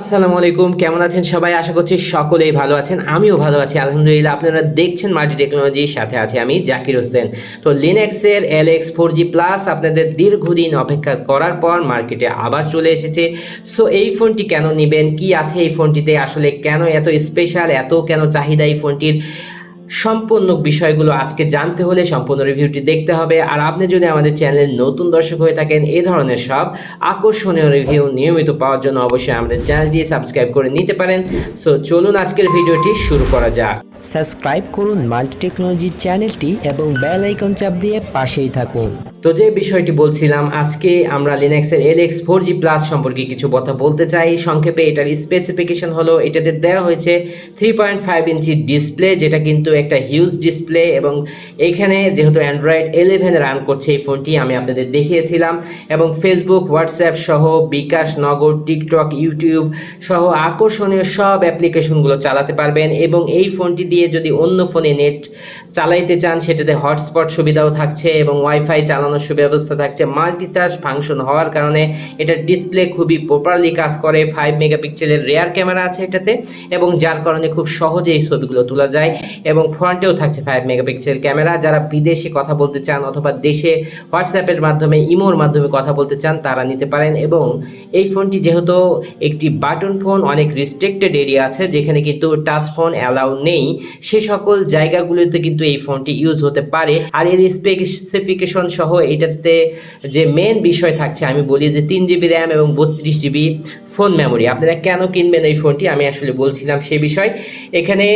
আসসালামু আলাইকুম, কেমন আছেন সবাই? আশা করছি সকলেই ভালো আছেন, আমিও ভালো আছি। আলহামদুলিল্লাহ, আপনারা দেখছেন মাল্টি টেকনোলজির সাথে আছে আমি, জাকির হোসেন। তো লিনেক্সের L X four G plus আপনাদের দীর্ঘদিন অপেক্ষা করার পর মার্কেটে আবার চলে এসেছে। সো এই ফোনটি কেন নেবেন? কি আছে এই ফোনটিতে? আসলে কেন এত স্পেশাল এত কেন চাহিদা এই ফোনটির? সম্পূর্ণ বিষয়গুলো আজকে জানতে হলে সম্পূর্ণ রিভিউটি দেখতে হবে। আর আপনি যদি আমাদের চ্যানেলের নতুন দর্শক হয়ে থাকেন এই ধরনের সব আকর্ষণীয় রিভিউ নিয়মিত পাওয়ার জন্য অবশ্যই আমাদের চ্যানেলটি সাবস্ক্রাইব করে নিতে পারেন। সো চলুন আজকের ভিডিওটি শুরু করা যাক। সাবস্ক্রাইব করুন মাল্টি টেকনোলজি চ্যানেলটি এবং বেল আইকন চাপ দিয়ে পাশেই থাকুন। তো যে বিষয়টি বলছিলাম, আজকে আমরা লিনাক্সের L X four G plus সম্পর্কে কিছু কথা বলতে চাই। সংক্ষেপে এটার স্পেসিফিকেশন হলো, এটাতে দেওয়া হয়েছে three point five inch display যেটা কিন্তু একটা হিউজ ডিসপ্লে এবং এইখানে যেহেতু অ্যান্ড্রয়েড ইলেভেন রান করছে এই ফোনটি আমি আপনাদের দেখিয়েছিলাম। এবং ফেসবুক হোয়াটসঅ্যাপ সহ বিকাশ, নগর টিকটক ইউটিউব সহ আকর্ষণীয় সব অ্যাপ্লিকেশনগুলো চালাতে পারবেন এবং এই ফোনটি দিয়ে যদি অন্য ফোনে নেট চালাইতে চান, সেটাতে হটস্পট সুবিধাও থাকছে এবং ওয়াইফাই চালানোর সুব্যবস্থা থাকছে। মাল্টিটাস্ক ফাংশন হওয়ার কারণে এটার ডিসপ্লে খুবই প্রপারলি কাজ করে। ফাইভ মেগাপিক্সেলের রেয়ার ক্যামেরা আছে এটাতে এবং যার কারণে খুব সহজে এই ছবিগুলো তোলা যায় এবং ফ্রন্টেও থাকছে ফাইভ মেগাপিক্সেল ক্যামেরা যারা বিদেশে কথা বলতে চান অথবা দেশে হোয়াটসঅ্যাপের মাধ্যমে, ইমোর মাধ্যমে কথা বলতে চান, তারা নিতে পারেন এবং এই ফোনটি যেহেতু একটি বাটন ফোন অনেক রিস্ট্রিক্টেড এরিয়া আছে, যেখানে কিন্তু টাচ ফোন অ্যালাউ নেই। সে সকল জায়গাগুলোতে কিন্তু এই ফোনটি ইউজ হতে পারে। আর এর স্পেসিফিকেশন সহ এটাতে যে মেন বিষয় থাকছে, আমি বলি যে তিন জিবি র্যাম এবং বত্রিশ জিবি ফোন মেমোরি। আপনারা কেন কিনবেন এই ফোনটি? আমি আসলে বলছিলাম সে বিষয়। এখানে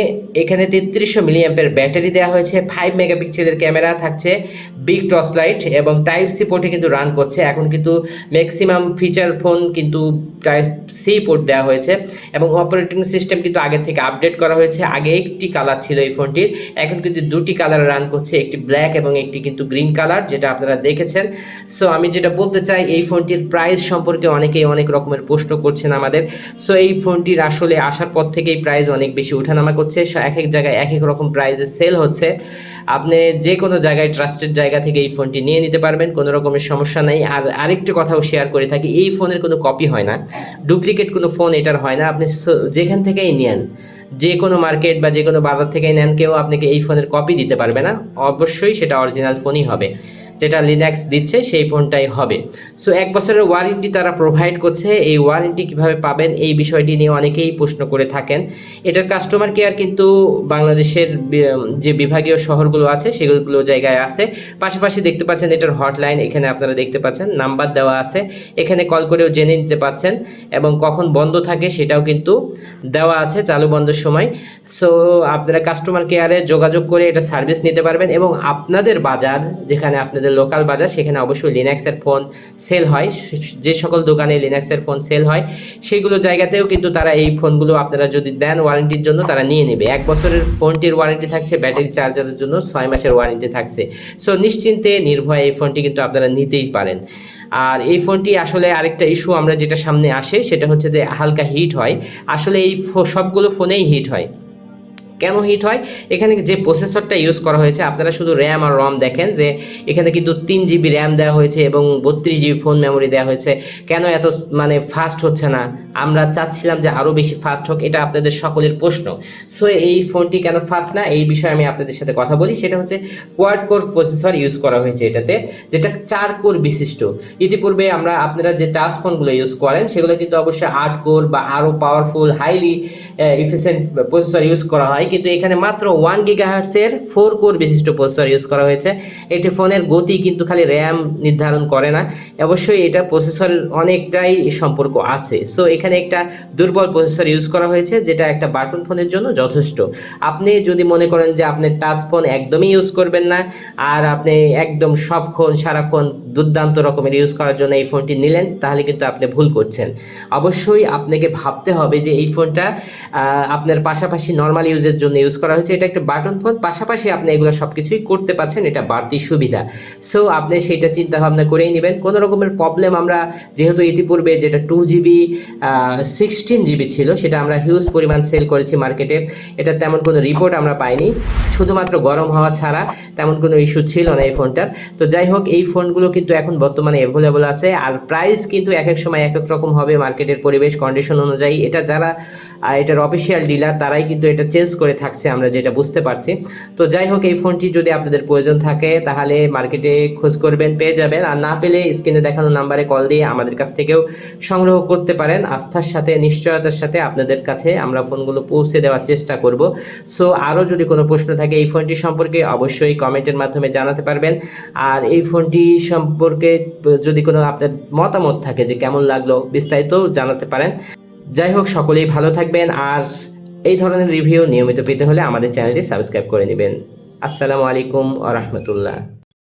এখানে তেত্রিশশো মিলিয়াম্পের ব্যাটারি দেওয়া হয়েছে ফাইভ মেগাপিক্সেলের ক্যামেরা থাকছে বিগ টর্চ লাইট এবং টাইপ সি পোর্টে কিন্তু রান করছে। এখন কিন্তু ম্যাক্সিমাম ফিচার ফোন কিন্তু টাইপ সি পোর্ট দেওয়া হয়েছে এবং অপারেটিং সিস্টেম কিন্তু আগে থেকে আপডেট করা হয়েছে। আগে একটি কালার ছিল এই ফোনটির, এখন কিন্তু দুটি কালার রান করছে, একটি ব্ল্যাক এবং একটি কিন্তু গ্রিন কালার যেটা আপনারা দেখেছেন। সো আমি যেটা বলতে চাই, এই ফোনটির প্রাইস সম্পর্কে অনেকেই অনেক রকমের প্রশ্ন করছেন আমাদের। সো এই ফোনটির আসলে আসার পর থেকেই প্রাইস অনেক বেশি ওঠানামা করছে। এক এক জায়গায় এক এক রকম প্রাইসে সেল হচ্ছে। আপনি যে কোনো জায়গায় ট্রাস্টেড জায়গা থেকে এই ফোনটি নিয়ে নিতে পারবেন, কোনো রকমের সমস্যা নেই। আর আরেকটি কথাও শেয়ার করে থাকি, এই ফোনের কোনো কপি হয় না। ডুপ্লিকেট কোনো ফোন এটার হয় না। আপনি যেখান থেকেই নেন, যে কোনো মার্কেট বা যে কোনো বাজার থেকেই নেন, কেউ আপনাকে এই ফোনের কপি দিতে পারবে না। অবশ্যই সেটা অরিজিনাল ফোনই হবে। যেটা লিনাক্স দিচ্ছে, সেই ফোনটাই হবে। সো এক বছরের ওয়ারেন্টি তারা প্রোভাইড করছে। এই ওয়ারেন্টি কীভাবে পাবেন, এই বিষয়টি নিয়ে অনেকেই প্রশ্ন করে থাকেন। এটার কাস্টমার কেয়ার কিন্তু বাংলাদেশের যে বিভাগীয় শহরগুলো আছে, সেগুলো জায়গায় আছে। পাশাপাশি দেখতে পাচ্ছেন এটার হটলাইন, এখানে আপনারা দেখতে পাচ্ছেন, নাম্বার দেওয়া আছে। এখানে কল করেও জেনে নিতে পাচ্ছেন এবং কখন বন্ধ থাকে সেটাও কিন্তু দেওয়া আছে চালু বন্ধের সময়। সো আপনারা কাস্টমার কেয়ারে যোগাযোগ করে এটা সার্ভিস নিতে পারবেন এবং আপনাদের বাজার, যেখানে আপনাদের লোকাল বাজার, সেখানে অবশ্যই লিনাক্সের ফোন সেল হয়। যে সকল দোকানে লিনাক্সের ফোন সেল হয়, সেগুলো জায়গাতেও কিন্তু তারা এই ফোনগুলো আপনারা যদি দেন ওয়ারেন্টির জন্য, তারা নিয়ে নেবে। এক বছরের ফোনটির ওয়ারেন্টি থাকছে ব্যাটারি চার্জারের জন্য। ছয় মাসের ওয়ারেন্টি থাকছে। সো নিশ্চিন্তে, নির্ভয়ে এই ফোনটি কিন্তু আপনারা নিতেই পারেন। আর এই ফোনটি আসলে আরেকটা ইস্যু আমরা যেটা সামনে আসে, সেটা হচ্ছে যে হালকা হিট হয়। আসলে এই সবগুলো ফোনেই হিট হয়। কেন হিট হয়? এখানে যে প্রসেসরটা ইউজ করা হয়েছে, আপনারা শুধু র্যাম আর রম দেখেন যে এখানে কিন্তু তিন জিবি র্যাম দেওয়া হয়েছে এবং বত্রিশ জিবি ফোন মেমোরি দেওয়া হয়েছে। কেন এত মানে ফাস্ট হচ্ছে না? আমরা চাচ্ছিলাম যে আরও বেশি ফাস্ট হোক, এটা আপনাদের সকলের প্রশ্ন। সো এই ফোনটি কেন ফাস্ট না? এই বিষয়ে আমি আপনাদের সাথে কথা বলি। সেটা হচ্ছে কোয়াড কোর প্রসেসর ইউজ করা হয়েছে এটাতে, যেটা চার কোর বিশিষ্ট। ইতিপূর্বে আমরা আপনারা যে টাচ ফোনগুলো ইউজ করেন, সেগুলো কিন্তু অবশ্যই আট কোর বা আরও powerful highly efficient processor use করা হয়। কিন্তু এখানে মাত্র ওয়ান গিগাহার্টসের ফোর কোর বিশিষ্ট প্রসেসর ইউজ করা হয়েছে। একটি ফোনের গতি কিন্তু খালি র্যাম নির্ধারণ করে না। অবশ্যই এটা প্রসেসরের অনেকটাই সম্পর্ক আছে। সো এখানে একটা দুর্বল প্রসেসর ইউজ করা হয়েছে, যেটা একটা বাটন ফোনের জন্য যথেষ্ট। আপনি যদি মনে করেন যে আপনি টাচ ফোন একদমই ইউজ করবেন না, আর আপনি একদম সবক্ষণ সারাক্ষণ দুর্দান্ত রকমের ইউজ করার জন্য এই ফোনটি নিলেন, তাহলে কিন্তু আপনি ভুল করছেন। অবশ্যই আপনাকে ভাবতে হবে যে এই ফোনটা আপনার পাশাপাশি নর্মাল ইউজের জন্য ইউজ করা হয়েছে। এটা একটা বাটন ফোন পাশাপাশি আপনি এগুলো সব কিছুই করতে পারছেন, এটা বাড়তি সুবিধা। সো আপনি সেইটা চিন্তা ভাবনা করেই নেবেন। কোনো রকমের প্রবলেম আমরা যেহেতু ইতিপূর্বে যেটা টু জিবি সিক্সটিন জিবি ছিল, সেটা আমরা হিউজ পরিমাণ সেল করেছি মার্কেটে এটা তেমন কোনো রিপোর্ট আমরা পাইনি। শুধুমাত্র গরম হওয়া ছাড়া তেমন কোনো ইস্যু ছিল না এই ফোনটার তো যাই হোক, এই ফোনগুলো কিন্তু এখন বর্তমানে অ্যাভেলেবল আছে। আর প্রাইস কিন্তু এক এক সময় এক এক রকম হবে মার্কেটের পরিবেশ কন্ডিশন অনুযায়ী। এটা যারা এটার অফিসিয়াল ডিলার তারাই কিন্তু এটা চেঞ্জ করে থাকছে, আমরা যেটা বুঝতে পারছি। তো যাই হোক, এই ফোনটি যদি আপনাদের প্রয়োজন থাকে, তাহলে মার্কেটে খোঁজ করবেন, পেয়ে যাবেন। আর না পেলে স্ক্রিনে দেখানো নাম্বারে কল দিয়ে আমাদের কাছ থেকেও সংগ্রহ করতে পারেন। আস্থার সাথে, নিশ্চয়তার সাথে আপনাদের কাছে আমরা ফোনগুলো পৌঁছে দেওয়ার চেষ্টা করব। সো আরও যদি কোনো প্রশ্ন থাকে এই ফোনটি সম্পর্কে, অবশ্যই কমেন্টের মাধ্যমে জানাতে পারবেন। আর এই ফোনটি সম্পর্কে যদি কোনো আপনার মতামত থাকে যে কেমন লাগল, বিস্তারিত জানাতে পারেন। যাই হোক, সকলেই ভালো থাকবেন। আর এই ধরনের রিভিউ নিয়মিত পেতে হলে আমাদের চ্যানেলটি সাবস্ক্রাইব করে নেবেন। আসসালামু আলাইকুম আ রহমতুল্লাহ।